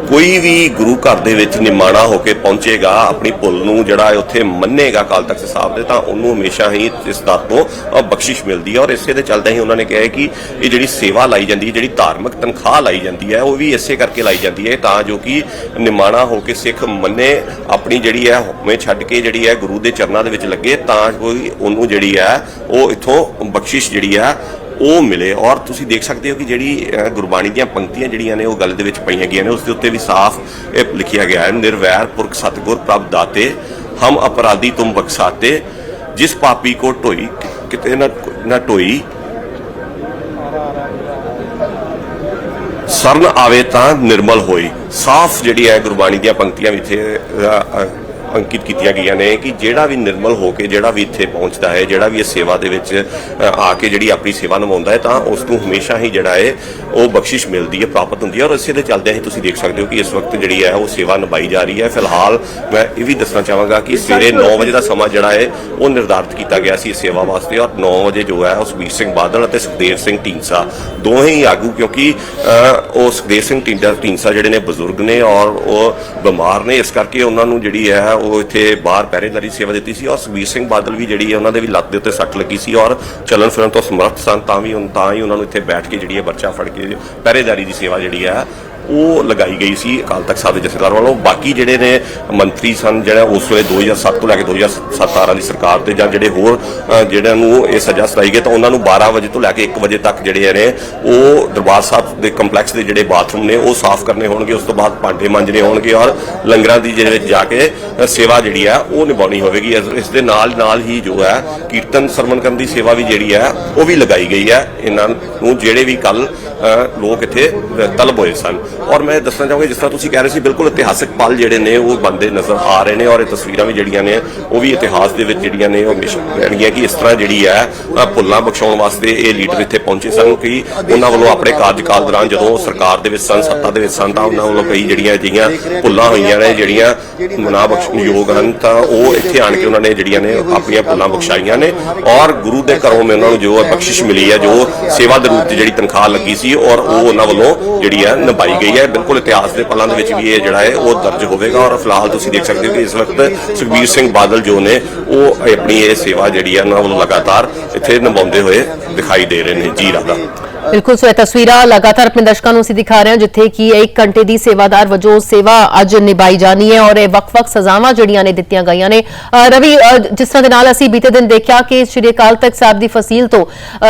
Speaker 4: ਕੋਈ ਵੀ ਗੁਰੂ ਘਰ ਦੇ ਵਿੱਚ ਨਿਮਾਣਾ ਹੋ ਕੇ ਪਹੁੰਚੇਗਾ, ਆਪਣੀ ਭੁੱਲ ਨੂੰ ਜਿਹੜਾ ਉੱਥੇ ਮੰਨੇਗਾ ਅਕਾਲ ਤਖਤ ਸਾਹਿਬ ਦੇ, ਤਾਂ ਉਹਨੂੰ ਹਮੇਸ਼ਾ ਹੀ ਇਸ ਦਰ ਤੋਂ ਬਖਸ਼ਿਸ਼ ਮਿਲਦੀ ਹੈ। ਔਰ ਇਸੇ ਦੇ ਚੱਲਦੇ ਹੀ ਉਹਨਾਂ ਨੇ ਕਿਹਾ ਕਿ ਇਹ ਜਿਹੜੀ ਸੇਵਾ ਲਾਈ ਜਾਂਦੀ ਹੈ, ਜਿਹੜੀ ਧਾਰਮਿਕ ਤਨਖਾਹ ਲਾਈ ਜਾਂਦੀ ਹੈ, ਉਹ ਵੀ ਇਸੇ ਕਰਕੇ ਲਾਈ ਜਾਂਦੀ ਹੈ ਤਾਂ ਜੋ ਕਿ ਨਿਮਾਣਾ ਹੋ ਕੇ ਸਿੱਖ ਮੰਨੇ, ਆਪਣੀ ਜਿਹੜੀ ਹੈ ਹੁਕਮੇ ਛੱਡ ਕੇ ਜਿਹੜੀ ਹੈ ਗੁਰੂ ਦੇ ਚਰਨਾਂ ਦੇ ਵਿੱਚ ਲੱਗੇ ਤਾਂ ਕੋਈ ਉਹਨੂੰ ਜਿਹੜੀ ਹੈ, ਉਹ ਇਥੋਂ ਬਖਸ਼ਿਸ਼ ਜਿਹੜੀ ਹੈ ਉਹ ਮਿਲੇ ਔਰ ਤੁਸੀਂ ਦੇਖ ਸਕਦੇ ਹੋ ਕਿ ਜਿਹੜੀ ਗੁਰਬਾਣੀ ਦੀਆਂ ਪੰਕਤੀਆਂ ਜਿਹੜੀਆਂ ਨੇ ਉਹ ਗੱਲ ਦੇ ਵਿੱਚ ਪਈਆਂ ਗਈਆਂ ਨੇ, ਉਸ ਦੇ ਉੱਤੇ ਵੀ ਸਾਫ਼, ਇਹ ਲਿਖਿਆ ਗਿਆ ਹੈ, ਨਿਰਵੈਰ ਪੁਰਖ ਸਤਗੁਰ ਪ੍ਰਭ ਦਾਤੇ, ਹਮ ਅਪਰਾਧੀ ਤੁਮ ਬਖਸ਼ਾਤੇ, ਜਿਸ ਪਾਪੀ ਕੋ ਢੋਈ, ਕਿਤੇ ਨਾ ਨਾ ਢੋਈ, ਸਰਨ ਆਵੇ ਤਾਂ ਨਿਰਮਲ ਹੋਈ। ਸਾਫ਼ ਜਿਹੜੀ ਹੈ ਗੁਰਬਾਣੀ ਦੀਆਂ ਪੰਕਤੀਆਂ ਵਿੱਚ ਅੰਕਿਤ ਕੀਤੀਆਂ ਗਈਆਂ ਨੇ ਕਿ ਜਿਹੜਾ ਵੀ ਨਿਰਮਲ ਹੋ ਕੇ ਜਿਹੜਾ ਵੀ ਇੱਥੇ ਪਹੁੰਚਦਾ ਹੈ ਜਿਹੜਾ ਵੀ ਇਸ ਸੇਵਾ ਦੇ ਵਿੱਚ ਆ ਕੇ ਜਿਹੜੀ ਆਪਣੀ ਸੇਵਾ ਨਿਭਾਉਂਦਾ ਹੈ ਤਾਂ ਉਸ ਨੂੰ ਹਮੇਸ਼ਾ ਹੀ ਜਿਹੜਾ ਹੈ ਉਹ ਬਖਸ਼ਿਸ਼ ਮਿਲਦੀ ਹੈ ਪ੍ਰਾਪਤ ਹੁੰਦੀ ਹੈ। ਔਰ ਇਸੇ ਦੇ ਚੱਲਦਿਆਂ ਹੀ ਤੁਸੀਂ ਦੇਖ ਸਕਦੇ ਹੋ ਕਿ ਇਸ ਵਕਤ ਜਿਹੜੀ ਹੈ ਉਹ ਸੇਵਾ ਨਿਭਾਈ ਜਾ ਰਹੀ ਹੈ। ਫਿਲਹਾਲ ਮੈਂ ਇਹ ਵੀ ਦੱਸਣਾ ਚਾਹਾਂਗਾ ਕਿ ਸਵੇਰੇ 9 ਵਜੇ ਦਾ ਸਮਾਂ ਜਿਹੜਾ ਹੈ ਉਹ ਨਿਰਧਾਰਿਤ ਕੀਤਾ ਗਿਆ ਸੀ ਸੇਵਾ ਵਾਸਤੇ। ਔਰ 9 ਵਜੇ ਜੋ ਹੈ ਉਹ ਸੁਖਬੀਰ ਸਿੰਘ ਬਾਦਲ ਅਤੇ ਸੁਖਦੇਵ ਸਿੰਘ ਢੀਂਡਸਾ ਦੋਵੇਂ ਹੀ ਆਗੂ ਕਿਉਂਕਿ ਉਹ ਸੁਖਦੇਵ ਸਿੰਘ ਢੀਂਡਸਾ ਜਿਹੜੇ ਨੇ ਬਜ਼ੁਰਗ ਨੇ ਔਰ ਉਹ ਬਿਮਾਰ ਨੇ। ਇਸ ਕਰਕੇ ਉਹਨਾਂ ਨੂੰ ਜਿਹੜੀ ਹੈ ਉਹ ਇੱਥੇ ਬਾਹਰ ਪਹਿਰੇਦਾਰੀ ਸੇਵਾ ਦਿੱਤੀ ਸੀ ਔਰ ਸੁਖਬੀਰ ਸਿੰਘ ਬਾਦਲ ਵੀ ਜਿਹੜੀ ਹੈ ਉਹਨਾਂ ਦੇ ਵੀ ਲੱਤ ਦੇ ਉੱਤੇ ਸੱਟ ਲੱਗੀ ਸੀ ਔਰ ਚੱਲਣ ਫਿਰਨ ਤੋਂ ਸਮਰੱਥ ਸਨ ਤਾਂ ਵੀ ਉਨ- ਤਾਂ ਹੀ ਉਹਨਾਂ ਨੂੰ ਇੱਥੇ ਬੈਠ ਕੇ ਜਿਹੜੀ ਹੈ ਬੱਚਾ ਫੜ ਕੇ ਪਹਿਰੇਦਾਰੀ ਦੀ ਸੇਵਾ ਜਿਹੜੀ ਹੈ ਉਹ ਲਗਾਈ ਗਈ ਸੀ ਅਕਾਲ ਤਖਤ ਸਾਹਿਬ ਦੇ ਜਥੇਦਾਰ ਵੱਲੋਂ। ਬਾਕੀ ਜਿਹੜੇ ਨੇ ਮੰਤਰੀ ਸਨ ਜਿਹੜਾ ਉਸ ਵੇਲੇ 2007 ਤੋਂ ਲੈ ਕੇ 2007 ਵਾਲੀ ਸਰਕਾਰ ਤੇ ਜਾਂ ਜਿਹੜੇ ਹੋਰ ਅ, ਜਿਹੜਿਆਂ ਨੂੰ ਇਹ ਸਜ਼ਾ ਸੁਣਾਈ ਗਈ ਤਾਂ ਉਹਨਾਂ ਨੂੰ 12 ਵਜੇ ਤੋਂ ਲੈ ਕੇ 1 ਵਜੇ ਤੱਕ ਜਿਹੜੇ ਨੇ ਉਹ ਦਰਬਾਰ ਸਾਹਿਬ ਦੇ ਕੰਪਲੈਕਸ ਦੇ ਜਿਹੜੇ ਬਾਥਰੂਮ ਨੇ ਉਹ ਸਾਫ਼ ਕਰਨੇ ਹੋਣਗੇ ਉਸ ਤੋਂ ਬਾਅਦ ਭਾਂਡੇ ਮਾਂਜਣੇ ਹੋਣਗੇ ਔਰ ਲੰਗਰਾਂ ਦੀ ਜਿਹੜੇ ਵਿੱਚ ਜਾ ਕੇ ਸੇਵਾ ਜਿਹੜੀ ਹੈ ਉਹ ਨਿਭਾਉਣੀ ਹੋਵੇਗੀ। ਇਸ- ਦੇ ਨਾਲ ਨਾਲ ਹੀ ਜੋ ਹੈ ਕੀਰਤਨ ਸਰਵਣ ਕਰਨ ਦੀ ਸੇਵਾ ਵੀ ਜਿਹੜੀ ਹੈ ਉਹ ਵੀ ਲਗਾਈ ਗਈ ਹੈ। ਇਹਨਾਂ ਨੂੰ ਜਿਹੜੇ ਵੀ ਕੱਲ ਲੋਕ ਇੱਥੇ ਤਲਬ ਹੋਏ ਸਨ। ਔਰ ਮੈਂ ਦੱਸਣਾ ਚਾਹਾਂਗਾ ਜਿਸ ਤਰ੍ਹਾਂ ਤੁਸੀਂ ਕਹਿ ਰਹੇ ਸੀ, ਬਿਲਕੁਲ ਇਤਿਹਾਸਕ ਪਲ ਜਿਹੜੇ ਨੇ, ਉਹ ਬੰਦੇ ਨਜ਼ਰ ਆ ਰਹੇ ਨੇ ਔਰ ਇਹ ਤਸਵੀਰਾਂ ਵੀ ਜਿਹੜੀਆਂ ਨੇ, ਉਹ ਵੀ ਇਤਿਹਾਸ ਦੇ ਵਿੱਚ ਜਿਹੜੀਆਂ ਨੇ, ਉਹ ਹਮੇਸ਼ਾ ਰਹਿਣਗੀਆਂ ਕਿ ਇਸ ਤਰ੍ਹਾਂ ਜਿਹੜੀ ਹੈ ਭੁੱਲਾਂ ਬਖਸ਼ਾਉਣ ਵਾਸਤੇ ਇਹ ਲੀਡਰ ਇੱਥੇ ਪਹੁੰਚੇ ਸਨ ਕਿ ਉਹਨਾਂ ਵੱਲੋਂ ਆਪਣੇ ਕਾਰਜਕਾਲ ਦੌਰਾਨ ਜਦੋਂ ਸਰਕਾਰ ਦੇ ਵਿੱਚ ਸਨ, ਸੱਤਾ ਦੇ ਵਿੱਚ ਸਨ, ਤਾਂ ਉਹਨਾਂ ਵੱਲੋਂ ਕਈ ਜਿਹੜੀਆਂ ਅਜਿਹੀਆਂ ਭੁੱਲਾਂ ਹੋਈਆਂ ਨੇ, ਜਿਹੜੀਆਂ ਮਨਾ ਬਖਸ਼ਯੋਗ ਹਨ, ਤਾਂ ਉਹ ਇੱਥੇ ਆਣ ਕੇ ਉਹਨਾਂ ਨੇ ਜਿਹੜੀਆਂ ਨੇ, ਆਪਣੀਆਂ ਭੁੱਲਾਂ ਬਖਸ਼ਾਈਆਂ ਨੇ। ਔਰ ਗੁਰੂ ਦੇ ਘਰੋਂ ਮੈਂ ਉਹਨਾਂ ਨੂੰ ਜੋ ਬਖਸ਼ਿਸ਼ ਮਿਲੀ ਹੈ, ਜੋ ਸੇਵਾ ਦੇ ਰੂਪ 'ਚ ਜਿਹੜੀ ਤਨਖਾਹ ਲੱਗੀ ਸੀ ਔਰ ਉਹ ਉਹਨਾਂ ਵੱਲੋਂ ਜਿਹੜੀ ਹੈ ਨਿਭਾਈ ਗਈ ਹੈ। ਬਿਲਕੁਲ ਇਤਿਹਾਸ ਦੇ ਪਲਾਂ ਦੇ ਵਿੱਚ ਵੀ ਇਹ ਜਿਹੜਾ ਹੈ ਉਹ ਦਰਜ ਹੋਵੇਗਾ ਔਰ ਫਿਲਹਾਲ ਤੁਸੀਂ ਦੇਖ ਸਕਦੇ ਹੋ ਕਿ ਇਸ ਵਕਤ ਸੁਖਬੀਰ ਸਿੰਘ ਬਾਦਲ ਜੋ ਨੇ ਉਹ ਆਪਣੀ ਇਹ ਸੇਵਾ ਜਿਹੜੀ ਹੈ ਉਹਨਾਂ ਵੱਲੋਂ ਲਗਾਤਾਰ ਇੱਥੇ ਨਿਭਾਉਂਦੇ ਹੋਏ ਦਿਖਾਈ ਦੇ ਰਹੇ ਨੇ। ਜੀ ਰਾਦਾ
Speaker 1: ਬਿਲਕੁਲ ਸੋ ਇਹ ਤਸਵੀਰਾਂ ਲਗਾਤਾਰ ਆਪਣੇ ਦਰਸ਼ਕਾਂ ਨੂੰ ਅਸੀਂ ਦਿਖਾ ਰਹੇ ਹਾਂ, ਜਿੱਥੇ ਕਿ ਇਹ 1 ਘੰਟੇ ਦੀ ਸੇਵਾਦਾਰ ਵਜੋਂ ਸੇਵਾ ਅੱਜ ਨਿਭਾਈ ਜਾਣੀ ਹੈ ਔਰ ਇਹ ਵੱਖ-ਵੱਖ ਸਜ਼ਾਵਾਂ ਜਿਹੜੀਆਂ ਨੇ ਦਿੱਤੀਆਂ ਗਈਆਂ ਨੇ। ਰਵੀ ਜਿਸ ਤਰ੍ਹਾਂ ਦੇ ਨਾਲ ਅਸੀਂ ਬੀਤੇ ਦਿਨ ਦੇਖਿਆ ਕਿ ਸ਼੍ਰੀ ਅਕਾਲ ਤਖਤ ਸਾਹਿਬ ਦੀ ਫਸੀਲ ਤੋਂ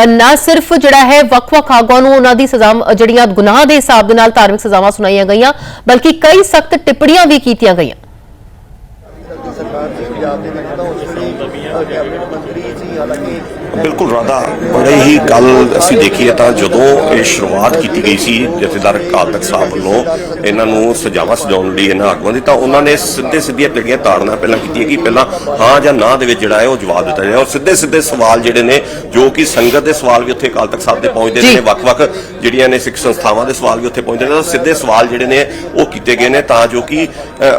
Speaker 1: ਨਾ ਸਿਰਫ ਜਿਹੜਾ ਹੈ ਵੱਖ-ਵੱਖ ਆਗੂਆਂ ਨੂੰ ਉਹਨਾਂ ਦੀ ਸਜ਼ਾ ਜਿਹੜੀਆਂ ਗੁਨਾਹ ਦੇ ਹਿਸਾਬ ਦੇ ਨਾਲ ਧਾਰਮਿਕ ਸਜ਼ਾਵਾਂ ਸੁਣਾਈਆਂ ਗਈਆਂ, ਬਲਕਿ ਕਈ ਸਖਤ ਟਿੱਪਣੀਆਂ ਵੀ ਕੀਤੀਆਂ ਗਈਆਂ।
Speaker 3: ਸਰਕਾਰ ਦੀ ਪੰਜਾਬ ਦੇ ਵਿੱਚ ਤਾਂ ਉਸ ਵੇਲੇ ਕੈਬਨਿਟ ਮੰਤਰੀ ਸੀ, ਹਾਲਾਂਕਿ
Speaker 4: ਬਿਲਕੁਲ ਰਾਧਾ ਬੜੇ ਹੀ ਗੱਲ ਅਸੀਂ ਦੇਖੀਏ ਤਾਂ ਜਦੋਂ ਇਹ ਸ਼ੁਰੂਆਤ ਕੀਤੀ ਗਈ ਸੀ ਜਥੇਦਾਰ ਅਕਾਲ ਤਖਤ ਸਾਹਿਬ ਵੱਲੋਂ ਇਹਨਾਂ ਨੂੰ ਸਜਾਵਾ ਸਜਾਉਣ ਲਈ ਇਹਨਾਂ ਆਗੂਆਂ ਦੀ ਤਾਂ ਉਹਨਾਂ ਨੇ ਸਿੱਧੇ ਸਿੱਧੀਆਂ ਜਿਹੜੀਆਂ ਤਾੜਨਾ ਪਹਿਲਾਂ ਕੀਤੀਆਂ ਕਿ ਪਹਿਲਾਂ ਹਾਂ ਜਾਂ ਨਾ ਦੇ ਵਿੱਚ ਜਿਹੜਾ ਹੈ ਉਹ ਜਵਾਬ ਦਿੱਤਾ ਜਾਏ। ਔਰ ਸਿੱਧੇ ਸਿੱਧੇ ਸਵਾਲ ਜਿਹੜੇ ਨੇ ਜੋ ਕਿ ਸੰਗਤ ਦੇ ਸਵਾਲ ਵੀ ਉੱਥੇ ਅਕਾਲ ਤਖਤ ਸਾਹਿਬ ਦੇ ਪਹੁੰਚਦੇ। ਨੇ ਵੱਖ-ਵੱਖ ਜਿਹੜੀਆਂ ਨੇ ਸਿੱਖ ਸੰਸਥਾਵਾਂ ਦੇ ਸਵਾਲ ਵੀ ਉੱਥੇ ਪਹੁੰਚਦੇ ਨੇ ਤਾਂ ਸਿੱਧੇ ਸਵਾਲ ਜਿਹੜੇ ਨੇ ਉਹ ਕੀਤੇ ਗਏ ਨੇ ਤਾਂ ਜੋ ਕਿ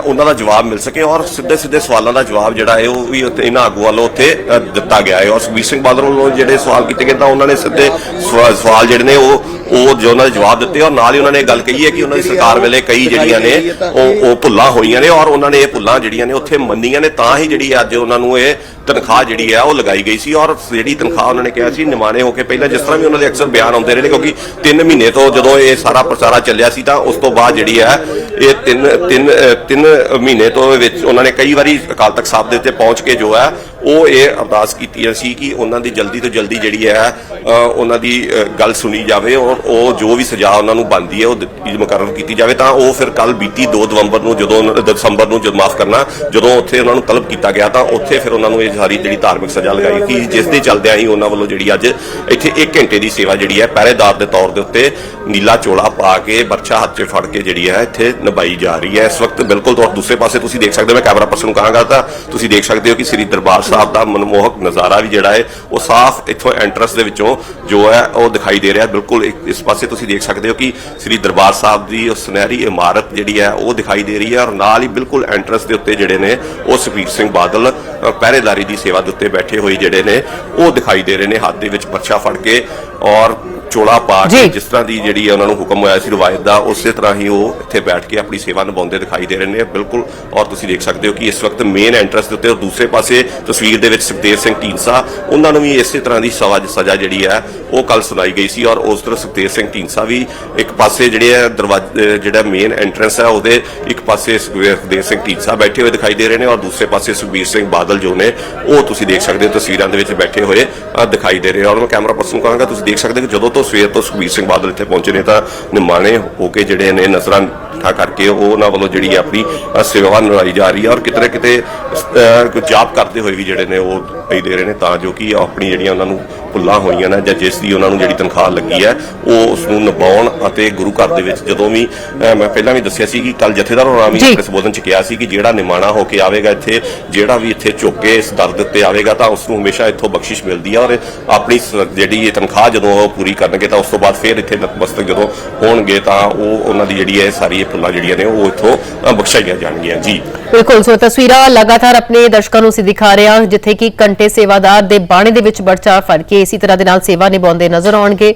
Speaker 4: ਉਹਨਾਂ ਦਾ ਜਵਾਬ ਮਿਲ ਸਕੇ। ਔਰ ਸਿੱਧੇ ਸਿੱਧੇ ਸਵਾਲਾਂ ਦਾ ਜਵਾਬ ਜਿਹੜਾ ਹੈ ਉਹ ਵੀ ਇਹਨਾਂ ਆਗੂਆਂ ਵੱਲੋਂ ਉੱਥੇ ਦਿੱਤਾ ਗਿਆ ਹੈ। ਔਰ ਸੁਖਬੀਰ ਸਿੰਘ ਬਾਦਲ ਵੱਲੋਂ ਜਿਹੜੇ ਸਵਾਲ ਕੀਤੇ ਗਏ ਤਾਂ ਉਹਨਾਂ ਨੇ ਸਿੱਧੇ ਸਵਾਲ ਜਿਹੜੇ ਨੇ ਉਹ ਉਹ ਜੋ ਉਹਨਾਂ ਦੇ ਜਵਾਬ ਦਿੱਤੇ ਔਰ ਨਾਲ ਹੀ ਉਹਨਾਂ ਨੇ ਗੱਲ ਕਹੀ ਹੈ ਕਿ ਉਹਨਾਂ ਦੀ ਸਰਕਾਰ ਵੇਲੇ ਕਈ ਜਿਹੜੀਆਂ ਨੇ ਉਹ ਉਹ ਭੁੱਲਾਂ ਹੋਈਆਂ ਨੇ ਔਰ ਉਹਨਾਂ ਨੇ ਇਹ ਭੁੱਲਾਂ ਜਿਹੜੀਆਂ ਨੇ ਉੱਥੇ ਮੰਨੀਆਂ ਨੇ ਤਾਂ ਹੀ ਜਿਹੜੀ ਅੱਜ ਉਹਨਾਂ ਨੂੰ ਇਹ ਤਨਖਾਹ ਜਿਹੜੀ ਹੈ ਉਹ ਲਗਾਈ ਗਈ ਸੀ ਔਰ ਜਿਹੜੀ ਤਨਖਾਹ ਉਹਨਾਂ ਨੇ ਕਿਹਾ ਸੀ ਨਿਮਾਣੇ ਹੋ ਕੇ ਪਹਿਲਾਂ ਜਿਸ ਤਰ੍ਹਾਂ ਵੀ ਉਹਨਾਂ ਦੇ ਅਕਸਰ ਬਿਆਨ ਆਉਂਦੇ ਰਹੇ ਨੇ ਕਿਉਂਕਿ 3 ਮਹੀਨੇ ਤੋਂ ਜਦੋਂ ਇਹ ਸਾਰਾ ਪ੍ਰਚਾਰਾ ਚੱਲਿਆ ਸੀ ਤਾਂ ਉਸ ਤੋਂ ਬਾਅਦ ਜਿਹੜੀ ਹੈ ਇਹ 3 3 3 ਮਹੀਨੇ ਤੋਂ ਵਿੱਚ ਉਹਨਾਂ ਨੇ ਕਈ ਵਾਰੀ ਅਕਾਲ ਤਖਤ ਸਾਹਿਬ ਦੇ ਉੱਤੇ ਪਹੁੰਚ ਕੇ ਜੋ ਹੈ ਉਹ ਇਹ ਅਰਦਾਸ ਕੀਤੀ ਸੀ ਕਿ ਉਹਨਾਂ ਦੀ ਜਲਦੀ ਤੋਂ ਜਲਦੀ ਜਿਹੜੀ ਹੈ ਉਹਨਾਂ ਦੀ ਗੱਲ ਸੁਣੀ ਜਾਵੇ ਔਰ ਉਹ ਜੋ ਵੀ ਸਜ਼ਾ ਉਹਨਾਂ ਨੂੰ ਬਣਦੀ ਹੈ ਉਹ ਦਿੱਤੀ, ਮੁਕਰਰ ਕੀਤੀ ਜਾਵੇ ਤਾਂ ਉਹ ਫਿਰ ਕੱਲ ਬੀਤੀ 2 ਦਵੰਬਰ ਨੂੰ ਜਦੋਂ ਦਸੰਬਰ ਨੂੰ ਜਦ ਮਾਫ ਕਰਨਾ ਜਦੋਂ ਉੱਥੇ ਉਹਨਾਂ ਨੂੰ ਤਲਬ ਕੀਤਾ ਗਿਆ ਤਾਂ ਉੱਥੇ ਫਿਰ ਉਹਨਾਂ ਨੂੰ ਇਹ ਸਾਰੀ ਜਿਹੜੀ ਧਾਰਮਿਕ ਸਜ਼ਾ ਲਗਾਈ ਕਿ ਜਿਸ ਦੇ ਚੱਲਦਿਆਂ ਹੀ ਉਹਨਾਂ ਵੱਲੋਂ ਜਿਹੜੀ ਅੱਜ ਇੱਥੇ 1 ਘੰਟੇ ਦੀ ਸੇਵਾ ਜਿਹੜੀ ਹੈ, ਪਹਿਰੇਦਾਰ ਦੇ ਤੌਰ ਦੇ ਉੱਤੇ ਨੀਲਾ ਚੋਲਾ ਪਾ ਕੇ ਬਰਛਾ ਹੱਥ 'ਚ ਫੜ ਕੇ ਜਿਹੜੀ ਹੈ ਇੱਥੇ ਨਿਭਾਈ ਜਾ ਰਹੀ ਹੈ। ਇਸ ਵਕਤ ਬਿਲਕੁਲ ਤੋਂ ਦੂਸਰੇ ਪਾਸੇ ਤੁਸੀਂ ਦੇਖ ਸਕਦੇ ਹੋ, ਮੈਂ ਕੈਮਰਾ ਪਰਸਨ ਨੂੰ ਕਹਾਂਗਾ ਤਾਂ ਤੁਸੀਂ ਦੇਖ ਸਕਦੇ ਹੋ ਕਿ ਸ੍ਰੀ ਦਰਬਾਰ ਸਾਹਿਬ ਦਾ ਮਨਮੋਹਕ ਨਜ਼ਾਰਾ ਵੀ ਜਿਹੜਾ ਹੈ, ਉਹ ਸਾਫ਼ ਇੱਥੋਂ ਐਂਟਰੈਂਸ ਦੇ ਵਿੱਚੋਂ ਜੋ ਹੈ, ਉਹ ਦਿਖਾਈ ਦੇ ਰਿਹਾ। ਬਿਲਕੁਲ ਇੱਕ- ਇਸ ਪਾਸੇ ਤੁਸੀਂ ਦੇਖ ਸਕਦੇ ਹੋ ਕਿ ਸ੍ਰੀ ਦਰਬਾਰ ਸਾਹਿਬ ਦੀ ਉਹ ਸੁਨਹਿਰੀ ਇਮਾਰਤ ਜਿਹੜੀ ਹੈ, ਉਹ ਦਿਖਾਈ ਦੇ ਰਹੀ ਹੈ ਔਰ ਨਾਲ ਹੀ ਬਿਲਕੁਲ ਐਂਟਰੈਂਸ ਦੇ ਉੱਤੇ ਜਿਹੜੇ ਨੇ, ਉਹ ਸੁਖਬੀਰ ਸਿੰਘ ਬਾਦਲ ਪਹਿਰੇਦਾਰੀ ਦੀ ਸੇਵਾ ਦੇ ਉੱਤੇ ਬੈਠੇ ਹੋਏ ਜਿਹੜੇ ਨੇ, ਉਹ ਦਿਖਾਈ ਦੇ ਰਹੇ ਨੇ, ਹੱਥ ਦੇ ਵਿੱਚ ਪਰਚਾ ਫੜ ਕੇ ਔਰ ਚੋਲਾ ਪਾ ਕੇ
Speaker 1: ਜੀ।
Speaker 4: ਜਿਸ ਤਰ੍ਹਾਂ ਦੀ ਜਿਹੜੀ ਹੈ ਉਹਨਾਂ ਨੂੰ ਹੁਕਮ ਹੋਇਆ ਸੀ ਰਵਾਇਤ ਦਾ ਉਸੇ ਤਰ੍ਹਾਂ ਹੀ ਉਹ ਇੱਥੇ ਬੈਠ ਕੇ ਆਪਣੀ ਸੇਵਾ ਨਿਭਾਉਂਦੇ ਦਿਖਾਈ ਦੇ ਰਹੇ ਨੇ। ਬਿਲਕੁਲ ਔਰ ਤੁਸੀਂ ਦੇਖ ਸਕਦੇ ਹੋ ਕਿ ਇਸ ਵਕਤ ਮੇਨ ਐਂਟਰੈਂਸ ਦੇ ਉੱਤੇ ਔਰ ਦੂਸਰੇ ਪਾਸੇ ਤਸਵੀਰ ਦੇ ਵਿੱਚ ਸੁਖਦੇਵ ਸਿੰਘ ਢੀਂਸਾ ਉਹਨਾਂ ਨੂੰ ਵੀ ਇਸੇ ਤਰ੍ਹਾਂ ਦੀ ਸਜ਼ਾ ਸਜ਼ਾ ਜਿਹੜੀ ਹੈ ਉਹ ਕੱਲ ਸੁਣਾਈ ਗਈ ਸੀ। ਔਰ ਉਸ ਤਰ੍ਹਾਂ ਸੁਖਦੇਵ ਸਿੰਘ ਢੀਂਸਾ ਵੀ ਇੱਕ ਪਾਸੇ ਜਿਹੜੇ ਹੈ ਦਰਵਾਜ਼ੇ ਜਿਹੜਾ ਮੇਨ ਐਂਟਰੈਂਸ ਹੈ ਉਹਦੇ ਇੱਕ ਪਾਸੇ ਸੁਖਦੇਵ ਸਿੰਘ ਢੀਂਸਾ ਬੈਠੇ ਹੋਏ ਦਿਖਾਈ ਦੇ ਰਹੇ ਨੇ ਔਰ ਦੂਸਰੇ ਪਾਸੇ ਸੁਖਬੀਰ ਸਿੰਘ ਬਾਦਲ ਜੋ ਨੇ ਉਹ ਤੁਸੀਂ ਦੇਖ ਸਕਦੇ ਹੋ ਤਸਵੀਰਾਂ ਦੇ ਵਿੱਚ ਬੈਠੇ ਹੋਏ ਅ, ਦਿਖਾਈ ਦੇ ਰਹੇ ਔਰ ਮੈਂ ਕੈਮਰਾ ਪਰਸਨ ਕਹਾਂਗਾ ਤੁਸੀਂ ਦੇਖ ਸਕਦੇ ਹੋ ਕਿ ਜਦੋਂ ਤੋਂ ਸਵੇਰ ਤੋਂ ਸੁਖਬੀਰ ਸਿੰਘ ਬਾਦਲ ਇੱਥੇ ਪਹੁੰਚੇ ਨੇ ਤਾਂ ਨਿਮਾਣੇ ਹੋ ਕੇ ਜਿਹੜੇ ਨੇ ਨਜ਼ਰਾਂ ਠਾ ਕਰਕੇ ਉਹ ਉਹਨਾਂ ਵੱਲੋਂ ਜਿਹੜੀ ਹੈ ਆਪਣੀ ਸੇਵਾ ਨਿਭਾਈ ਜਾ ਰਹੀ ਹੈ ਔਰ ਕਿਤੇ ਨਾ ਕਿਤੇ ਜਾਪ ਕਰਦੇ ਹੋਏ ਵੀ ਜਿਹੜੇ ਨੇ ਉਹ ਦਿਖਾਈ ਦੇ ਰਹੇ ਨੇ ਤਾਂ ਜੋ ਕਿ ਆਪਣੀ ਜਿਹੜੀਆਂ ਉਹਨਾਂ ਨੂੰ ਭੁੱਲਾਂ ਹੋਈਆਂ ਨੇ ਜਾਂ ਜਿਸ ਦੀ ਉਹਨਾਂ ਨੂੰ ਜਿਹੜੀ ਤਨਖਾਹ ਲੱਗੀ ਹੈ ਉਹ ਉਸ ਨੂੰ ਨਿਭਾਉਣ ਅਤੇ ਗੁਰੂ ਘਰ ਦੇ ਵਿੱਚ ਜਦੋਂ ਵੀ ਮੈਂ ਪਹਿਲਾਂ ਵੀ ਦੱਸਿਆ ਸੀ ਕਿ ਕੱਲ ਜਥੇਦਾਰ ਹੋਰਾਂ ਵੀ। ਆਪਣੇ ਸੰਬੋਧਨ ਚ ਕਿਹਾ ਸੀ ਕਿ ਜਿਹੜਾ ਨਿਮਾਣਾ ਹੋ ਕੇ ਆਵੇਗਾ ਇੱਥੇ ਜਿਹੜਾ ਵੀ ਇੱਥੇ ਝੁੱਕ ਕੇ ਇਸ ਦਰ ਦੇ ਉੱਤੇ ਆਵੇਗਾ ਤਾਂ ਉਸ ਨੂੰ ਹਮੇਸ਼ਾ ਇੱਥੋਂ ਬਖਸ਼ਿਸ਼ ਮਿਲਦੀ ਹੈ ਔਰ ਆਪਣੀ ਜਿਹੜੀ ਇਹ ਤਨਖਾਹ ਜਦੋਂ ਉਹ ਪੂਰੀ ਕਰਨਗੇ ਤਾਂ ਉਸ ਤੋਂ ਬਾਅਦ ਫਿਰ ਇੱਥੇ ਨਤਮਸਤਕ ਜਦੋਂ ਹੋਣਗੇ ਤਾਂ ਉਹ ਉਹਨਾਂ ਦੀ ਜਿਹੜੀ ਹੈ ਸਾਰੀ ਇਹ ਭੁੱਲਾਂ ਜਿਹੜੀਆਂ ਨੇ ਉਹ ਇੱਥੋਂ ਬਖਸ਼ਾਈਆਂ ਜਾਣਗੀਆਂ ਜੀ
Speaker 1: ਬਿਲਕੁਲ ਸੋ ਤਸਵੀਰਾਂ ਲਗਾਤਾਰ ਆਪਣੇ ਦਰਸ਼ਕਾਂ ਨੂੰ ਅਸੀਂ ਦਿਖਾ ਰਹੇ ਹਾਂ ਜਿੱਥੇ ਕਿ ਘੰਟੇ ਸੇਵਾਦਾਰ ਦੇ ਬਾਣੇ ਦੇ ਵਿੱਚ ਬਰਚਾ ਫੜ ਕੇ ਇਸੇ ਤਰ੍ਹਾਂ ਦੇ ਨਾਲ ਸੇਵਾ ਨਿਭਾਉਂਦੇ ਨਜ਼ਰ ਆਉਣਗੇ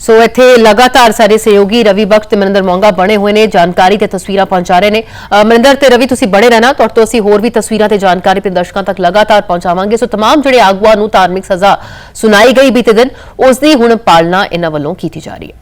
Speaker 1: ਸੋ ਇੱਥੇ ਲਗਾਤਾਰ ਸਾਰੇ ਸਹਿਯੋਗੀ ਰਵੀ ਬਖਸ਼ ਤੇ ਮਨਿੰਦਰ ਮੋਂਗਾ ਬਣੇ ਹੋਏ ਨੇ ਜਾਣਕਾਰੀ ਤੇ ਤਸਵੀਰਾਂ ਪਹੁੰਚਾ ਰਹੇ ਨੇ ਅ, ਮਨਿੰਦਰ ਤੇ ਰਵੀ ਤੁਸੀਂ ਬਣੇ ਰਹਿਣਾ ਤੁਹਾਡੇ ਤੋਂ ਅਸੀਂ ਹੋਰ ਵੀ ਤਸਵੀਰਾਂ ਤੇ ਜਾਣਕਾਰੀ ਤੇ ਦਰਸ਼ਕਾਂ ਤੱਕ ਲਗਾਤਾਰ ਪਹੁੰਚਾਵਾਂਗੇ ਸੋ तमाम ਜਿਹੜੇ ਆਗੂਆਂ ਨੂੰ ਧਾਰਮਿਕ ਸਜ਼ਾ ਸੁਣਾਈ ਗਈ ਬੀਤੇ ਦਿਨ ਉਸ ਦੀ ਹੁਣ ਪਾਲਣਾ ਇਹਨਾਂ ਵੱਲੋਂ ਕੀਤੀ ਜਾ ਰਹੀ ਹੈ